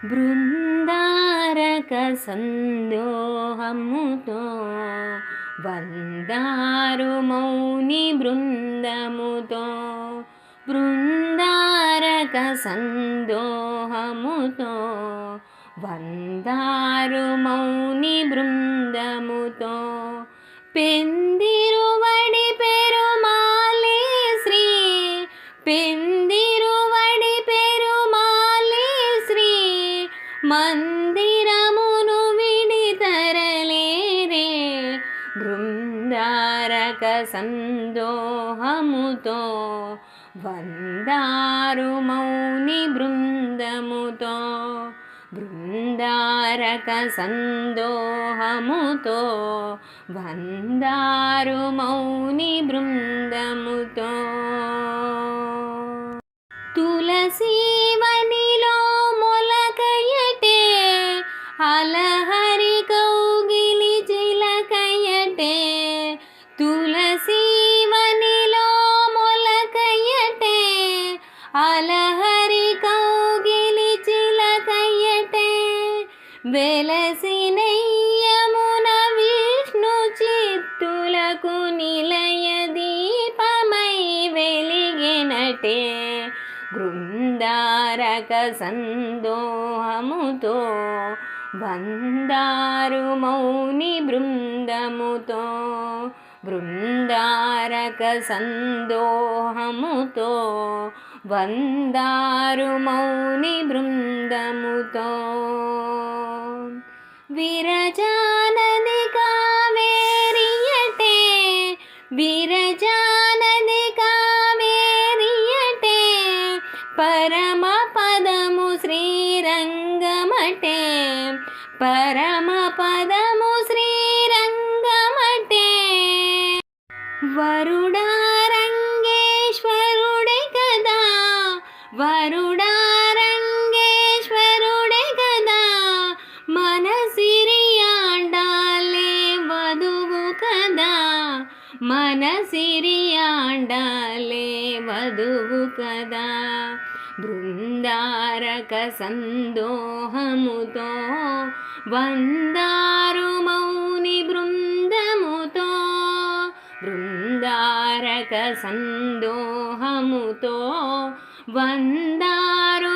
బృందారక సందోహముతో వందారు మౌని బృందముతో బృందారక సందోహముతో వందారు మౌని బృందముతో పెందిరువడి పెరుమాలే శ్రీ పెందిరువడి మందిరమును విడితరలేరే బృందారక సందోహముతో వందారు మౌని బృందముతో బృందారక సందోహముతో వందారు మౌని బృందముతో. అలహరి కౌగిలి చిలకయటే తులసీవనిలో మొలకయటే అలహరి కౌగిలి చిలకయటే వెలసినయ్యమున విష్ణు చిత్తులకు నిలయ దీపమై వెలిగినటే బృందారక సందోహముతో వందారు మౌని బృందముతో బృందారక సందోహముతో వందారు మౌని బృందముతో. విరజానది పరమ పదము శ్రీరంగమటే. వరుడారంగేశ్వరుడే కదా. వరుడారంగేశ్వరుడే మన సిరియాండాలే వధువు కదా. బృందారక సందోహముతో వందారు మౌని బృందముతో బృందారక సందోహముతో వందారు